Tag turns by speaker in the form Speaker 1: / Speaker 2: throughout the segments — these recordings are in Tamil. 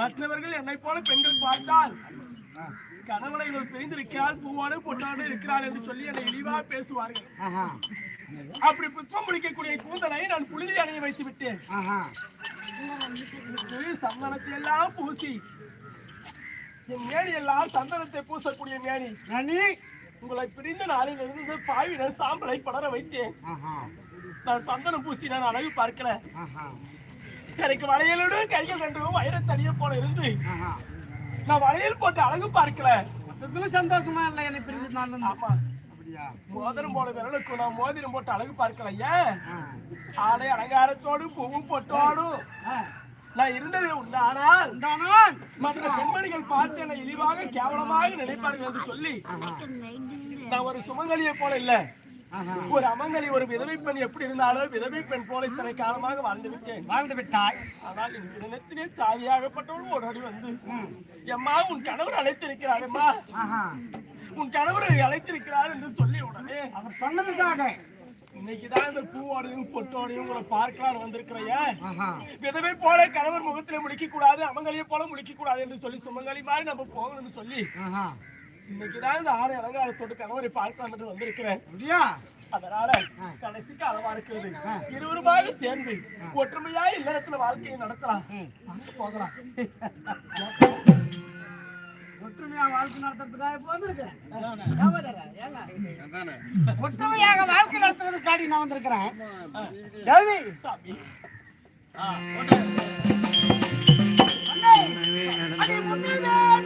Speaker 1: மற்றவர்கள் என்னை போல பெண்கள் பார்த்தால் கணவனை இவள் பிரிந்திருக்கிறாள் பூவாடு பொன்னாடு இருக்கிறாள் என்று சொல்லி என்னை இழிவா பேசுவார்கள். அப்படி புஷ்பம் முடிக்கக்கூடிய கூந்தலை நான் புழுதி அணைய வைத்து விட்டேன். சந்தனத்தை எல்லாம் பூசி என் மேனி எல்லாம் சந்தனத்தை பூசக்கூடிய மேனி.
Speaker 2: நனி
Speaker 1: உங்களை பிரிந்த நாளில் இருந்து பாவின சாம்பலை படர வைத்தேன். நான் சந்தனம் பூசி நான் அழகு பார்க்கல எனக்கு வளையலோடு கைகள் ரெண்டும் வைரத்தடிய போல இருந்து. நான் வளையல் போட்டு அழகு பார்க்கல.
Speaker 2: மொத்தத்துல சந்தோஷமா இல்லை என்னை பிரிஞ்சு நான்
Speaker 1: ஆமா மோதிரம் போல விரலுக்கு நான் மோதிரம் போட்டு அழகு பார்க்கல ஏன்?
Speaker 2: ஆ.
Speaker 1: ஆடை அலங்காரத்தோடு பூவும் பொட்டோடும். நான் இருந்தது
Speaker 2: உண்டானால்
Speaker 1: மற்ற பெண்மணிகள் பார்த்து என்னை இழிவாக கேவலமாக நினைப்பார்கள் என்று சொல்லி நான் ஒரு சுமங்கலியை போல இல்ல. ஒரு அமங்கலி ஒரு விதவை பெண் எப்படி இருந்தாலும் விதவை பெண் போல இத்தனை காலமாக வாழ்ந்து விட்டேன்.
Speaker 2: வாழ்ந்து விட்டாய்.
Speaker 1: ஆனால் இந்த தினத்திலே தாவியாகப்பட்டவள் ஒரு அடி வந்து எம்மா உன் கணவர் அழைத்திருக்கிறார் அம்மா
Speaker 2: ஆஹா.
Speaker 1: உன் கணவர் அழைத்திருக்கிறார் என்று சொல்லி உடனே
Speaker 2: அவர் சொன்னதுக்காக.
Speaker 1: இன்னைக்குதான் இந்த பூவோடையும் பொட்டோடையும் உங்களை பார்க்கலான்னு வந்திருக்கிறைய விதவை போல கணவர் முகத்திலே முடிக்க கூடாது அமங்கலியை போல முடிக்க கூடாது என்று சொல்லி சுமங்கலி மாதிரி நம்ம போகணும்னு சொல்லி இன்னைக்குதான் இந்த ஆடை அலங்காரத்தோடு கணவரை பார்க்கலாம் என்று வந்திருக்கிறேன்.
Speaker 2: அப்படியா?
Speaker 1: அதனால கடைசிக்கு அளவா இருக்கிறது. இருவருமாக சேர்ந்து ஒற்றுமையா இல்லறத்துல வாழ்க்கையை நடத்தலாம். போகலாம்.
Speaker 2: ஒற்றுமையா வாழ்க்கை நடத்துறதுக்காக இப்போ வந்திருக்கிறேன். ஏங்க? ஒற்றுமையாக வாழ்க்கை நடத்துறதுக்காடி நான் வந்திருக்கிறேன். தேவி
Speaker 1: சாமி.
Speaker 2: நடந்து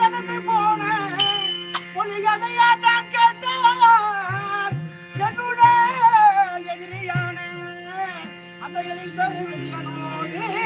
Speaker 2: எதிரியான அந்த எலிசபெத்தனோடு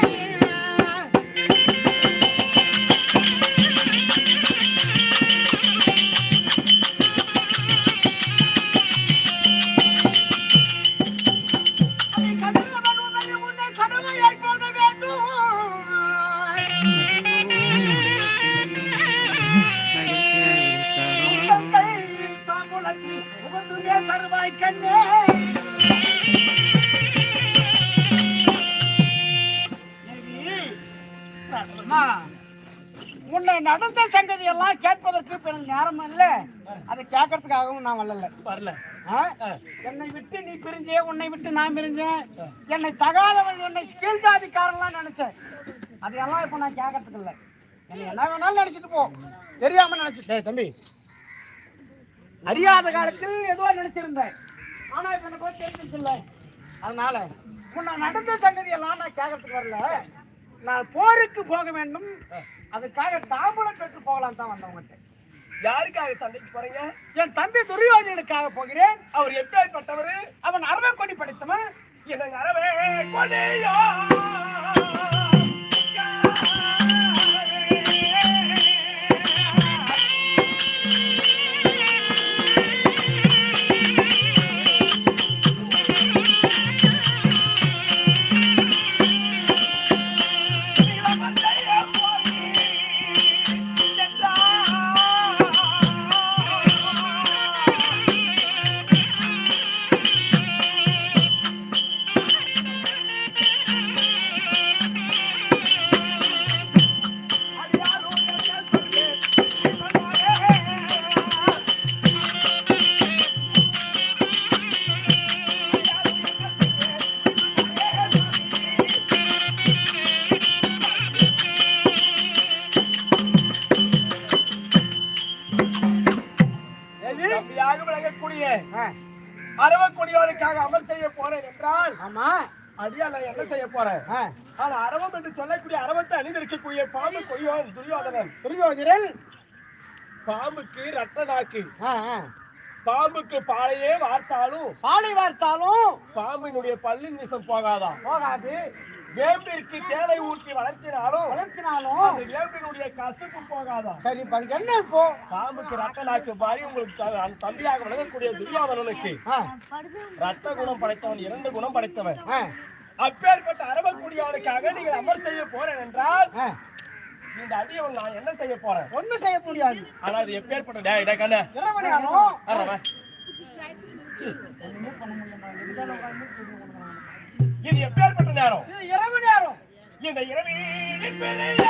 Speaker 2: எனக்கு நேரம் இல்ல. அதை கேட்கறதுக்காகவும் நான் வரல.
Speaker 1: வரல?
Speaker 2: என்னை விட்டு நீ பிரிஞ்சே உன்னை விட்டு நான் பிரிஞ்சேன். என்னை தகாதவன் என்னை கீழ் ஜாதிக்காரன்லாம் நினைச்சேன். அதையெல்லாம் இப்ப நான் கேட்கறதுக்கு இல்லை. என்னை என்ன வேணாலும் நினைச்சிட்டு போ. தெரியாம நினைச்சு டேய் தம்பி. அறியாத காலத்தில் ஏதோ நினைச்சிருந்தேன். ஆனா இப்ப எனக்கு போய் தெரிஞ்சிருச்சுல்ல அதனால உன்னை நடந்த சங்கதி எல்லாம் நான் கேட்கறதுக்கு வரல. நான் போருக்கு போக வேண்டும். அதுக்காக தாம்பூலம் பெற்று போகலாம் தான் வந்தேன் உங்கள்கிட்ட.
Speaker 1: யாருக்காக சண்டைக்கு போறீங்க?
Speaker 2: என் தம்பி துரியோதனுக்காக போகிறேன்.
Speaker 1: அவர் எப்பேற்பட்டவரு?
Speaker 2: அவன் அறவை கொடி படித்தவன்.
Speaker 1: எனக்கு அறவே கொடியா! பாம்பு கொடியோன் துரியோதனன்.
Speaker 2: துரியோதனன்.
Speaker 1: பாம்புக்கு ரத்த நாக்கு
Speaker 2: ஆ, ஆ.
Speaker 1: பாம்புக்கு பாலையே வார்த்தாலும்.
Speaker 2: பாலை வார்த்தாலும்.
Speaker 1: பாம்பினுடைய பல்லின் விஷம் போகாதாம்
Speaker 2: போகாது.
Speaker 1: வேம்பிற்கு தேனை ஊற்றி வளர்த்தினாலும்
Speaker 2: வளர்த்தினாலும்.
Speaker 1: அந்த வேம்பினுடைய கசப்பு போகாதாம்
Speaker 2: சரி இப்ப அதுக்கு என்ன இப்போ?
Speaker 1: பாம்புக்கு ரத்த நாக்கு பாரி உங்களுக்கு தம்பியாக விளங்கக்கூடிய துரியோதனனுக்கு. ரத்த குணம் படைத்தவன் இரண்டு குணம் படைத்தவன். அப்பேற்பட்ட அரவக்கூடியவனுக்காக நீங்கள் அமர் செய்ய போறேன் என்றால். இந்த அடியவன் நான் என்ன செய்ய போறேன்?
Speaker 2: ஒண்ணும் செய்ய முடியாது.
Speaker 1: ஆனா அது எப்பேற்பட்ட டேய் டேய் கண்ணு.
Speaker 2: இரவு.
Speaker 1: இது எப்பேற்பட்ட நேரம்?
Speaker 2: இரவு நேரம்.
Speaker 1: இந்த இரவில்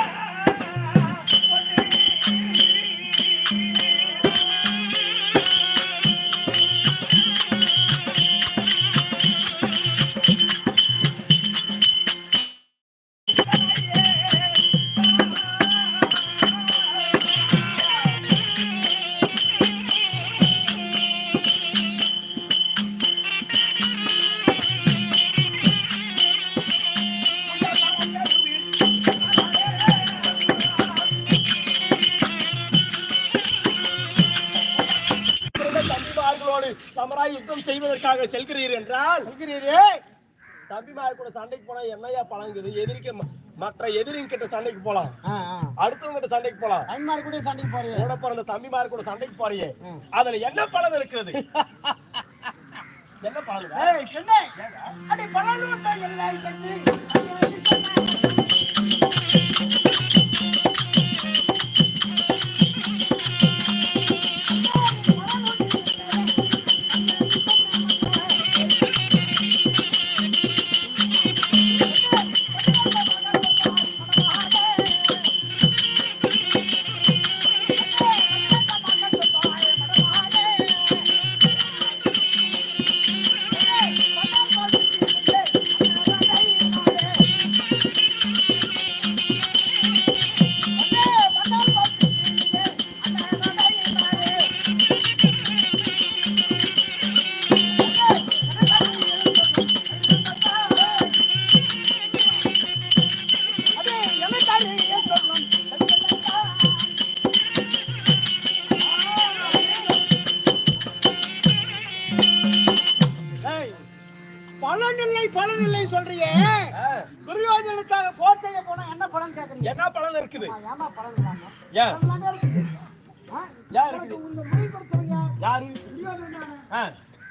Speaker 1: பழங்குது எதிரிக்கு மற்ற எதிரிங்க கிட்ட சண்டைக்கு போலாம். அடுத்தவங்க கிட்ட சண்டைக்கு போலாம்.
Speaker 2: ஐன்மார் கூட சண்டைக்கு போறியே.
Speaker 1: கூட பிறந்த தம்பிமார் கூட சண்டைக்கு போறியே. அதுல என்ன பலன் இருக்கிறது? என்ன பலன்
Speaker 2: அடி பலனூட்ட எல்லாம்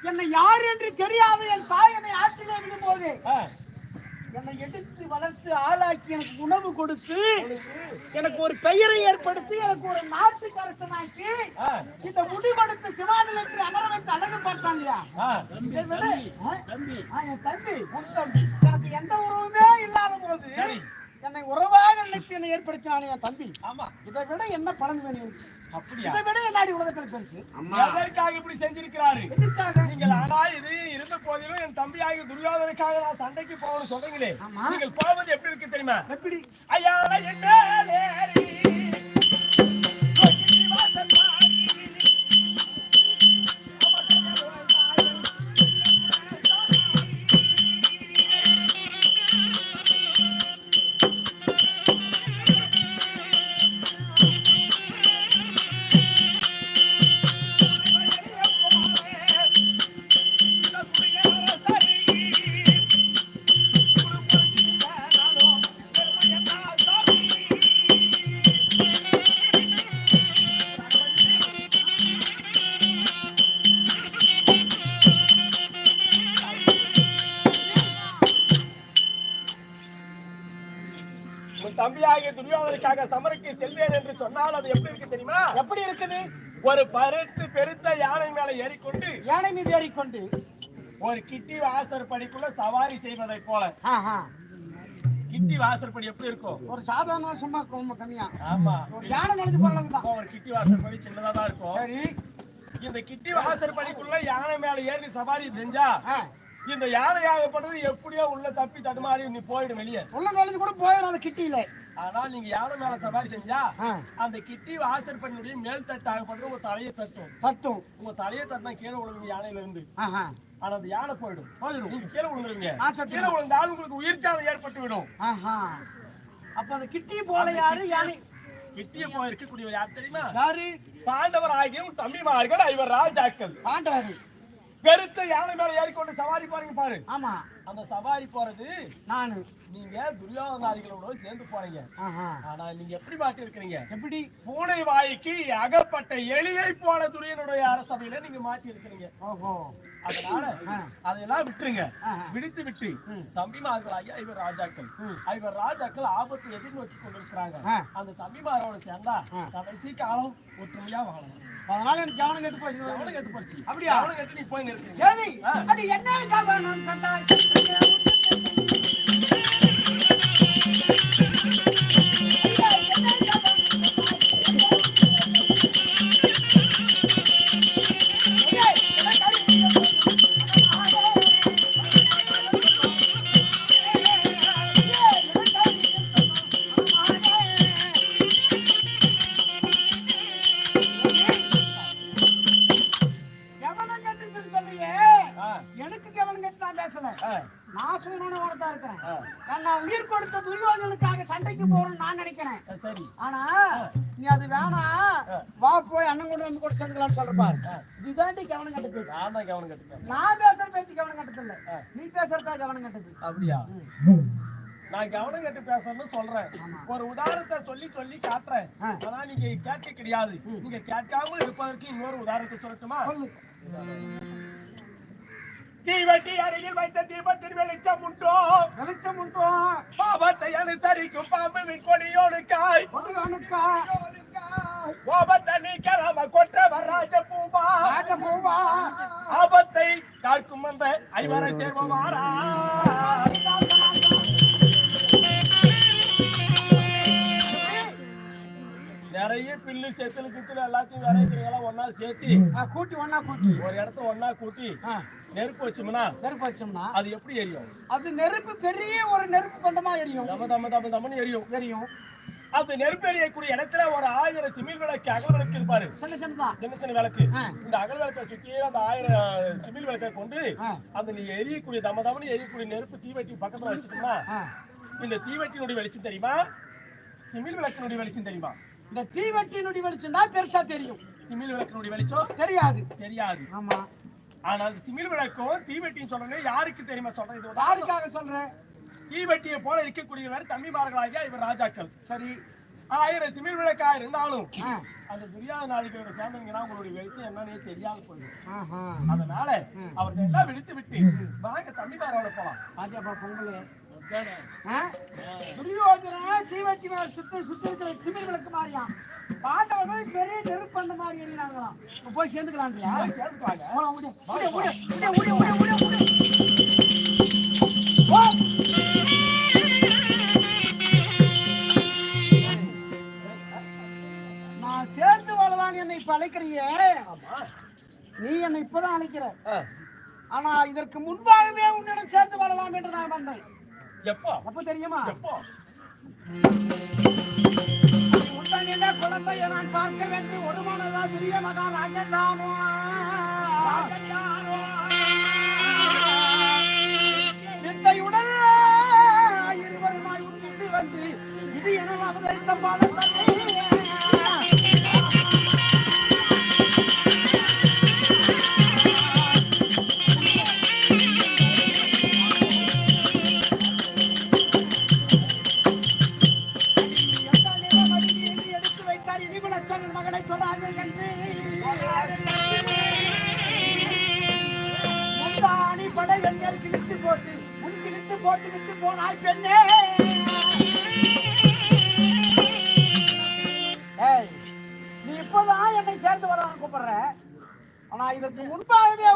Speaker 2: என்னை
Speaker 1: யார்
Speaker 2: என்று தெரியாத என் தாய் என்னை ஆற்றிலே விடும்போது
Speaker 1: ஆ,
Speaker 2: என்னை எடுத்து வளர்த்து ஆளாக்கி எனக்கு உணவு கொடுத்து எனக்கு ஒரு பெயரை ஏற்படுத்தி எனக்கு ஒரு நாட்டுக்கு அரசனாக்கி
Speaker 1: ஆ,
Speaker 2: இந்த முடிவெடுத்து சிவாநிலத்தில் அமர வைத்து அழகு பார்த்தாங்க இல்லையா?
Speaker 1: தம்பி
Speaker 2: ஆ, என் தம்பி
Speaker 1: உன் தம்பி.
Speaker 2: எனக்கு எந்த உறவுமே இல்லாத போது. என்னை உறவாக நினைத்து என்னை ஏற்படுத்தினானே என் தம்பி.
Speaker 1: ஆமா.
Speaker 2: இதை விட என்ன பலன் வேணும்?
Speaker 1: அப்படியா?
Speaker 2: இதை விட என்னாடி உலகத்தில் பெருசு?
Speaker 1: எதற்காக இப்படி செஞ்சிருக்கிறாரு?
Speaker 2: எதற்காக?
Speaker 1: நீங்கள் ஆனா இது இருந்த போதிலும் என் தம்பியாகிய துரியோதனுக்காக நான் சண்டைக்கு போகணும்னு சொல்றீங்களே. நீங்கள் போவது எப்படி இருக்கு தெரியுமா?
Speaker 2: எப்படி?
Speaker 1: ஐயா என் தம்பியாகிய துரியோதனுக்காக சமருக்கு செல்வேன் என்று சொன்னால் அது எப்படி இருக்கு தெரியுமா?
Speaker 2: எப்படி இருக்குது?
Speaker 1: ஒரு பருத்து பெருத்த யானை மேல ஏறிக்கொண்டு
Speaker 2: யானை மீது ஏறிக்கொண்டு.
Speaker 1: ஒரு கிட்டி வாசற்படிக்குள்ள சவாரி செய்வதை போல.
Speaker 2: ஆஹா.
Speaker 1: கிட்டி வாசற்படி எப்படி இருக்கும்?
Speaker 2: ஒரு சாதாரண சும்மா ரொம்ப கம்மியா.
Speaker 1: ஆமா.
Speaker 2: ஒரு யானை நுழைஞ்சு போறது தான்.
Speaker 1: ஒரு கிட்டி வாசற்படி சின்னதா தான் இருக்கும்.
Speaker 2: சரி.
Speaker 1: இந்த கிட்டி வாசற்படிக்குள்ள யானை மேல ஏறி சவாரி செஞ்சா இந்த யானையாகப்பட்டது எப்படியோ உள்ள தப்பி தடுமாறி நீ போயிடும் வெளியே.
Speaker 2: உள்ள நுழைஞ்சு கூட போயிடும் அந்த கிட்டியில
Speaker 1: ஆனா நீங்க யானை மேல சவாரி செஞ்சா. அந்த கிட்டி வாசற்படியுடைய மேல் தட்டாகப்பட்டது உங்க தலையை தட்டும்.
Speaker 2: தட்டும்.
Speaker 1: உங்க தலையை தட்டினா கீழே விழுங்க யானையில இருந்து. ஆனா அந்த யானை போயிடும்.
Speaker 2: போயிடும்.
Speaker 1: நீங்க கீழே
Speaker 2: சரி.
Speaker 1: கீழே விழுந்தால் உங்களுக்கு உயிர் சாதம் ஏற்பட்டு விடும்.
Speaker 2: அப்ப அந்த கிட்டி போல யாரு? யானை.
Speaker 1: கிட்டிய போய் இருக்கக்கூடியவர் யார் தெரியுமா?
Speaker 2: யாரு?
Speaker 1: பாண்டவர் ஆகிய தம்பிமார்கள் ஐவர் ராஜாக்கள்.
Speaker 2: பாண்டவர்.
Speaker 1: பெருத்த யானை மேல ஏறிக்கொண்டு சவாரி போறீங்க பாரு.
Speaker 2: ஆமா.
Speaker 1: அந்த சவாரி போறது
Speaker 2: நானு.
Speaker 1: நீங்க துரியோதனாதிகளோட சேர்ந்து போறீங்க. ஆனா நீங்க எப்படி மாட்டி இருக்கிறீங்க
Speaker 2: எப்படி?
Speaker 1: பூனை வாய்க்கு அகப்பட்ட எலியை போல துரியனுடைய அரசபையில நீங்க மாட்டி இருக்கிறீங்க
Speaker 2: ஓஹோ.
Speaker 1: அதனால. அதையெல்லாம் விட்டுருங்க. விடுத்து விட்டு தம்பிமார்களாகிய ஐவர் ராஜாக்கள். ஐவர் ராஜாக்கள் ஆபத்து எதிர்நோக்கி கொண்டிருக்கிறாங்க. அந்த தம்பிமாரோட சேர்ந்தா கடைசி காலம் ஒற்றுமையா வாழலாம்
Speaker 2: அதனால எனக்கு கவனம் கெட்டு போச்சு.
Speaker 1: கவனம் கெட்டு போச்சு.
Speaker 2: அப்படியா?
Speaker 1: கவனம் கெட்டு நீ போய்
Speaker 2: அடி என்ன எனக்கு கவனம் கட்டி நான் பேசல. நான் சூரியனோட தான் இருக்கிறேன். நான் உயிர் கொடுத்த துரியோதனுக்காக சண்டைக்கு போகணும்னு நான் நினைக்கிறேன்.
Speaker 1: சரி.
Speaker 2: ஆனா நீ அது வேணா வா போய் அண்ணன் கூட வந்து கூட சேர்ந்துக்கலாம் சொல்றப்பாரு இதுதாண்டி கவனம் கட்டுது
Speaker 1: நான் கவனம் கட்டுது
Speaker 2: நான் பேசுற பேச்சு கவனம் கட்டது இல்ல நீ பேசுறதா கவனம் கட்டுது
Speaker 1: அப்படியா? நான் கவனம் கேட்டு பேசணும்னு சொல்றேன். ஒரு உதாரணத்தை சொல்லி சொல்லி காட்டுறேன். ஆனா நீங்க கேட்க கிடையாது. நீங்க கேட்காம இருப்பதற்கு இன்னொரு உதாரணத்தை சொல்லட்டுமா? தீவட்டி அருகில் வைத்த தீபத்தின் வெளிச்சம் உண்டோ?
Speaker 2: வெளிச்சம் உண்டோம்
Speaker 1: பாபத்தை அனுசரிக்கும் பாம்புவின் கொடியோனுக்காய். கோபத்தை நீக்கலாம கொற்றவர் ராஜ பூபா
Speaker 2: ராஜ பூவா
Speaker 1: ஆபத்தை காக்கும் அந்த ஐவரை சேர்வமாறா நிறைய பில்லு செத்துல கித்துல எல்லாத்தையும் விரைக்கிறீங்களா ஒன்னா சேர்த்து
Speaker 2: கூட்டி ஒண்ணா கூட்டி.
Speaker 1: ஒரு இடத்த ஒன்னா கூட்டி நெருப்பு வச்சோம்னா
Speaker 2: நெருப்பு வச்சோம்னா
Speaker 1: அது எப்படி எரியும்?
Speaker 2: அது நெருப்பு பெரிய ஒரு நெருப்பு பந்தமா எரியும்.
Speaker 1: தம தம தம தமன்னு எரியும்.
Speaker 2: எரியும்.
Speaker 1: அந்த நெருப்பு எரியக்கூடிய இடத்துல ஒரு ஆயிரம் சிமிழ் விளக்கு அகல் விளக்கு இருப்பாரு
Speaker 2: சின்ன சின்னதா.
Speaker 1: சின்ன சின்ன விளக்கு. இந்த அகல் விளக்கை சுத்தி அந்த ஆயிரம் சிமிழ் விளக்கை கொண்டு. அந்த நீ எரியக்கூடிய தம தமன்னு எரியக்கூடிய நெருப்பு தீவட்டி பக்கத்துல வச்சுட்டோம்னா. இந்த தீவட்டியினுடைய வெளிச்சம் தெரியுமா? சிமிழ் விளக்கினுடைய வெளிச்சம் தெரியுமா?
Speaker 2: இந்த தீவட்டியினுடைய வெளிச்சம் தான் பெருசா தெரியும்.
Speaker 1: சிமிழ் விளக்கினுடைய வெளிச்சம்?
Speaker 2: தெரியாது.
Speaker 1: தெரியாது.
Speaker 2: ஆமா.
Speaker 1: ஆனா அந்த சிமிழ் விளக்கும் தீவட்டியும் சொல்றேன் யாருக்கு தெரியுமா சொல்றேன்? இது
Speaker 2: யாருக்காக சொல்றேன்?
Speaker 1: தீவட்டியை போல இருக்கக்கூடியவர் தம்பிமார்களாகிய இவர் ராஜாக்கள்.
Speaker 2: சரி.
Speaker 1: ஆயிரம் சிமிழ் விளக்கா இருந்தாலும். அந்த துரியாத நாளிகளோட சேர்ந்தீங்கன்னா உங்களுடைய வெளிச்சம் என்னன்னே தெரியாது போயிடும். அதனால அவர்கள் எல்லாம் விடுத்து விட்டு வாங்க தம்பிமாரோட போலாம்.
Speaker 2: பாத்தியாப்பா பொங்கல். துரியோதனா மேல சுத்த சுத்த இருக்கிற திமிர் விளக்கு மாதிரியாம் பாண்டவர்கள் பெரிய நெருப்பந்த மாதிரி எறினாங்களாம் போய் சேர்ந்துக்கலாம். இல்லையா. நான் சேர்ந்து வாழலான்னு என்னை இப்ப அழைக்கிறியே
Speaker 1: ஆமா.
Speaker 2: நீ என்னை இப்பதான் அழைக்கிற. ஆனா இதற்கு முன்பாகவே உன்னிடம் சேர்ந்து வாழலாம் என்று நான் வந்தேன்.
Speaker 1: எப்போ?
Speaker 2: அப்ப தெரியுமா?
Speaker 1: எப்போ?
Speaker 2: குலத்தை நான் பார்க்க வேண்டும். ஒரு மனதா பெரிய மகா ராஜதானோ? வித்தையுடன் இருவருமாய் உருண்டு வந்து இது என அவதரித்த பாதத்தை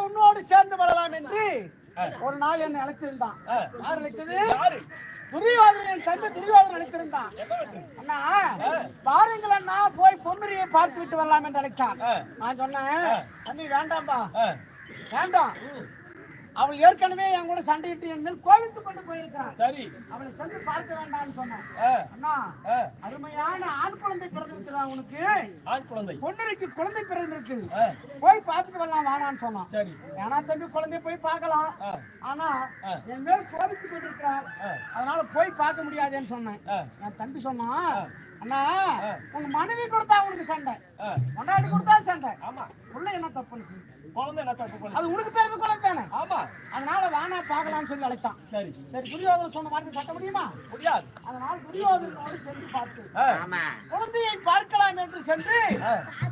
Speaker 2: உன்னோடு சேர்ந்து வரலாம் என்று ஒரு நாள் என்னை அழைத்திருந்தான். யார் அழைத்தது? துரியோதனன் என் தம்பி துரியோதனன் அழைத்திருந்தான். அண்ணா பாருங்கள் அண்ணா போய் பொன்னுரியை பார்த்து விட்டு வரலாம் என்று அழைத்தான். நான் சொன்னேன் தம்பி வேண்டாம்பா. வேண்டாம். அவள் ஏற்கனவே என் கூட சண்டையிட்டு என் மேல் கோவித்து கொண்டு போயிருக்கிறான்
Speaker 1: சரி
Speaker 2: அவளை சென்று பார்க்க வேண்டாம்னு சொன்னேன். அண்ணா. அருமையான ஆண் குழந்தை பிறந்திருக்கிறா உனக்கு
Speaker 1: ஆண் குழந்தை
Speaker 2: பொன்னுரிக்கு குழந்தை பிறந்திருக்கு. போய் பார்த்துட்டு வரலாம் வேணான்னு சொன்னான்
Speaker 1: சரி
Speaker 2: ஏன்னா தம்பி குழந்தைய போய் பார்க்கலாம். ஆனா. என் மேல் கோபித்து கொண்டிருக்கிறார். அதனால போய் பார்க்க முடியாதுன்னு சொன்னேன். என் தம்பி சொன்னான் அண்ணா. உங்க மனைவி கொடுத்தா உனக்கு சண்டை. கொண்டாடி கொடுத்தா சண்டை.
Speaker 1: ஆமா.
Speaker 2: உள்ள என்ன தப்பு
Speaker 1: குழந்தை என்ன தப்பு
Speaker 2: அது உனக்கு பேருக்கு குழந்தை தானே
Speaker 1: ஆமா.
Speaker 2: அதனால வானா பார்க்கலாம்னு சொல்லி அழைச்சான்.
Speaker 1: சரி.
Speaker 2: சரி துரியோதனன் சொன்ன வார்த்தை கட்ட முடியுமா?
Speaker 1: முடியாது.
Speaker 2: அதனால துரியோதனோடு சென்று பார்த்து. குழந்தையை பார்க்கலாம் என்று சென்று.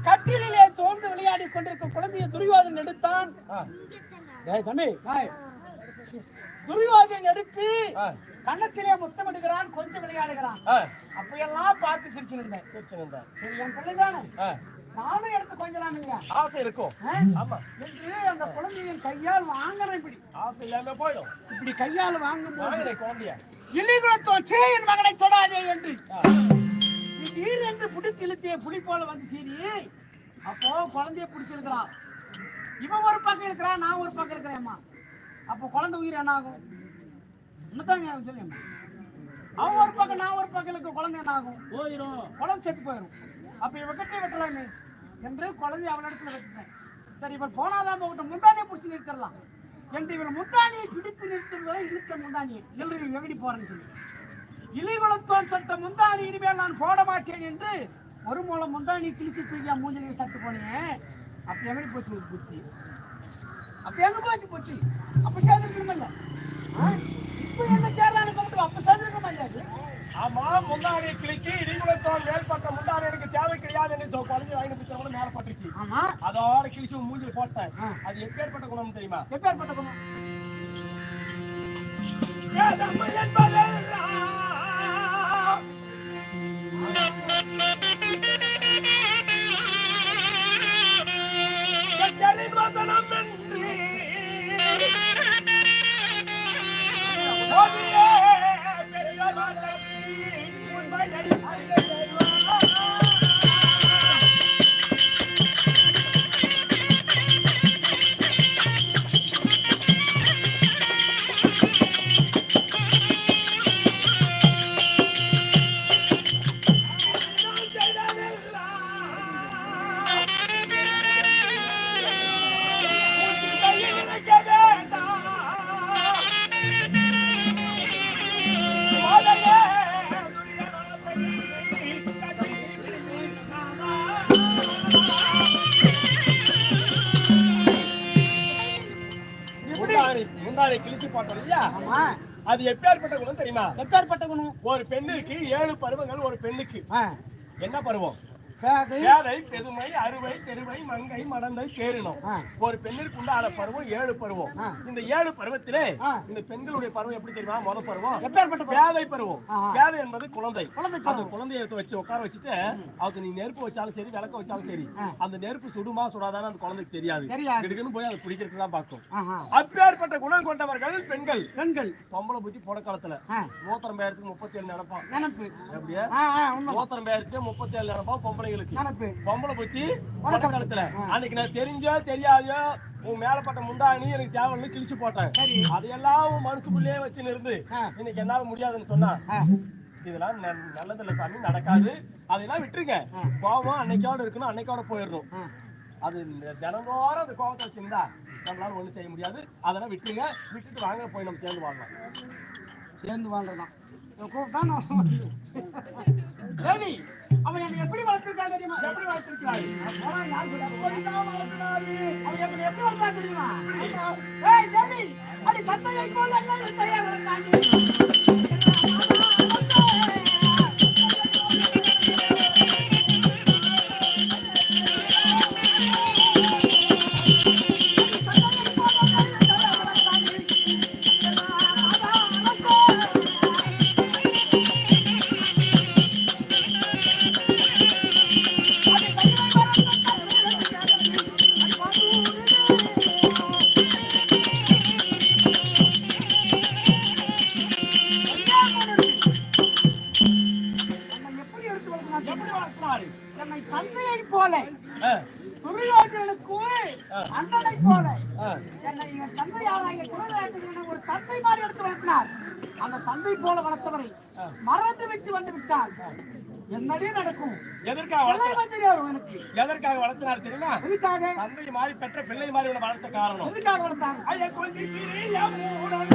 Speaker 2: கட்டிலே தோன்று விளையாடி கொண்டிருக்கும் குழந்தையை துரியோதனன் எடுத்தான். தம்பி ஏய். துரியோதனன் எடுத்து
Speaker 1: ஆ.
Speaker 2: கன்னத்திலே முத்தமிடுகிறான் கொஞ்சம் விளையாடுகிறான். அப்பையெல்லாம் பார்த்து சிரிச்சிருந்தேன்.
Speaker 1: சரி, சரி,
Speaker 2: என் பிள்ளைதானே. நானும் எடுத்து கொஞ்சலாம் இல்லையா?
Speaker 1: ஆசை இருக்கும்? ஆமா.
Speaker 2: என்று அந்த குழந்தையின் கையால் வாங்குறேன் இப்படி.
Speaker 1: ஆசை இல்லாம போயிடும்.
Speaker 2: இப்படி கையால் வாங்கும் போது
Speaker 1: குழந்தைய.
Speaker 2: இலிகுலத்தோன் சே என் மகனை தொடாதே என்று. திடீர் என்று பிடித்து இழுத்திய புலி போல வந்து சீரி அப்போ குழந்தைய பிடிச்சிருக்கிறான். இவன் ஒரு பக்கம் இருக்கிறான் நான் ஒரு பக்கம் இருக்கிறேன்மா. அப்போ குழந்தை உயிர் என்ன ஆகும் என்னதாங்க சொல்லுங்க அவன் ஒரு பக்கம் நான் ஒரு பக்கம் இருக்க குழந்தை என்ன ஆகும்? போயிடும் குழந்தை செத்து போயிடும் அப்ப இவன் கட்டி வெட்டலாமே என்று குழந்தை அவன் இடத்துல வெட்டினேன். சரி இவன் போனாதான் போகட்டும். முந்தானியை பிடிச்சி நிறுத்திடலாம். என்று இவன் முந்தானியை பிடித்து நிறுத்துவதை இழுத்த முந்தானியை. எழுதி எப்படி போறேன்னு சொல்லி. மூலத்தோன் சட்ட முந்தாணி இனிமேல் நான் போட மாட்டேன் என்று மறுமூலம் முந்தானி கிழிச்சு தூக்கியா மூஞ்சலி சட்டு போனேன். அப்ப எங்க போச்சு புத்தி? அப்ப எங்க போச்சு புத்தி? அப்ப சேர்ந்து இப்ப
Speaker 1: ஆமா முந்தாடியை கிழிச்சு இடிகுலத்தோன் மேற்பட்ட முந்தாடி எனக்கு தேவை கிடையாது என்று குழந்தை வாங்கி பிடிச்சவங்க மேல பட்டுச்சு அதோட கிழிச்சு உன் மூஞ்சில போட்டேன். அது எப்பேற்பட்ட குணம் தெரியுமா?
Speaker 2: எப்பேற்பட்ட குணம்?
Speaker 1: என்பதெல்லாம். பெரிய முந்தானை முந்தானை கிழிச்சு போட்டோம் இல்லையா? அது எப்பேற்பட்ட குணம் தெரியுமா?
Speaker 2: எப்பேற்பட்ட குணம்?
Speaker 1: ஒரு பெண்ணுக்கு ஏழு பருவங்கள் ஒரு பெண்ணுக்கு. என்ன பருவம்?
Speaker 2: பேதை,
Speaker 1: பெருமை அறுவை தெருவை மங்கை மடந்தை பேரினம். ஒரு பெண்ணிற்கு உண்டான பருவம் ஏழு பருவம். இந்த ஏழு பருவத்திலே. இந்த பெண்களுடைய பருவம் எப்படி தெரியுமா முத பருவம் பேதை பருவம். பேதை என்பது குழந்தை அந்த. குழந்தைய எடுத்து வச்சு உட்கார வச்சுட்டு அதுக்கு நீ நெருப்பு வச்சாலும் சரி விளக்க வச்சாலும் சரி. அந்த நெருப்பு சுடுமா சுடாதான்னு அந்த குழந்தைக்கு தெரியாது. கிடுக்குன்னு போய் அதை பிடிக்கிறதுக்கு தான் பார்க்கும். அப்பேற்பட்ட குணம் கொண்டவர்கள் பெண்கள்
Speaker 2: பெண்கள்
Speaker 1: பொம்பளை புத்தி போட காலத்துல மூத்திரம் பேரத்துக்கு முப்பத்தி ஏழு நினைப்பான்
Speaker 2: நினப்பு
Speaker 1: அப்படியே. மூத்திரம் பேரத்துக்கு முப்பத்தி ஏழு நினைப்பான் பொம்பளைங்களுக்கு
Speaker 2: நினப்பு
Speaker 1: பொம்பளை புத்தி காலத்துல அன்னைக்கு நான் தெரிஞ்சோ தெரியாதோ உன் மேலப்பட்ட முந்தாணி எனக்கு தேவைன்னு கிழிச்சு போட்டேன். அதையெல்லாம் உன் மனசுக்குள்ளேயே வச்சுன்னு இருந்து. இன்னைக்கு என்னால முடியாதுன்னு சொன்னா இதெல்லாம் நல்லதில்ல சாமி நடக்காது. அதெல்லாம் விட்டுருங்க. கோபம் அன்னைக்கோட இருக்கணும் அன்னைக்கோட போயிடணும். அது தினந்தோறும் அந்த கோபத்தை வச்சிருந்தா நம்மளால ஒண்ணும் செய்ய முடியாது. அதெல்லாம் விட்டுருங்க. விட்டுட்டு வாங்க போய் நம்ம சேர்ந்து வாங்கலாம்.
Speaker 2: சேர்ந்து வாழ்றதான் சரி. அவன் என்னை எப்படி வளர்த்திருக்கான் தெரியுமா
Speaker 1: எப்படி வளர்த்திருக்கிறாரு?
Speaker 2: அவன் யார் வளர்த்தினாரு. அவன் எப்படி வளர்த்தான் தெரியுமா ஏய் தேவி அடி போல என்ன வளர்த்தாங்க
Speaker 1: ஆ,
Speaker 2: துரியோதனுக்கு அண்ணனை போல. என்னை என் தந்தையாராகிய துரியோதனனை ஒரு தந்தை மாதிரி எடுத்து வளர்த்தினார். அந்த தந்தை போல வளர்த்தவரை மறந்து விட்டு வந்து விட்டார். என்னடியே நடக்கும்?
Speaker 1: எதற்காக
Speaker 2: கொள்ளை
Speaker 1: வளர்த்த
Speaker 2: வந்திரியாரும் எனக்கு
Speaker 1: எதற்காக வளர்த்தினார் தெரியுமா?
Speaker 2: எதுக்காக?
Speaker 1: தந்தை மாதிரி பெற்ற பிள்ளை மாதிரி வளர்த்த காரணம்.
Speaker 2: எதுக்காக வளர்த்தாங்க
Speaker 1: ஐயா கொஞ்சம்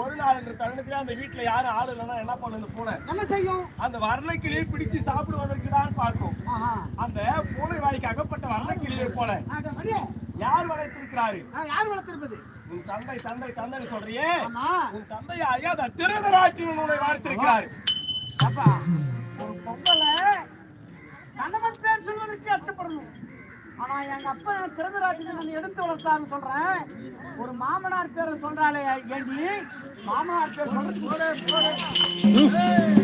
Speaker 1: ஒரு நாள் என்ற தருணத்துல அந்த வீட்டுல யாரும் ஆள் இல்லைன்னா என்ன பண்ணும் இந்த பூனை.
Speaker 2: என்ன செய்யும்?
Speaker 1: அந்த வர்ணக்கிளியை பிடித்து சாப்பிடுவதற்கு தான் பார்க்கும். அந்த பூனை வாய்க்கு அகப்பட்ட வர்ணக்கிளியை போல? யார் வளர்த்திருக்கிறாரு?
Speaker 2: யார் வளர்த்திருப்பது?
Speaker 1: உன் தந்தை தந்தை தந்தை சொல்றியே. உன் தந்தை ஐயா அந்த திருதராட்சியின் உன்னை வளர்த்திருக்கிறார்
Speaker 2: அப்பா ஒரு பொம்பளை கணவன் பேர் சொல்வதற்கு அச்சப்படணும். ஆனா எங்க அப்பா திருதராட்சி எடுத்து வளர்த்தாருன்னு சொல்றேன். ஒரு மாமனார் பேரை சொல்றாளே ஏண்டி? மாமனார் பேர் சொல்றதுக்கு
Speaker 1: ஏய்,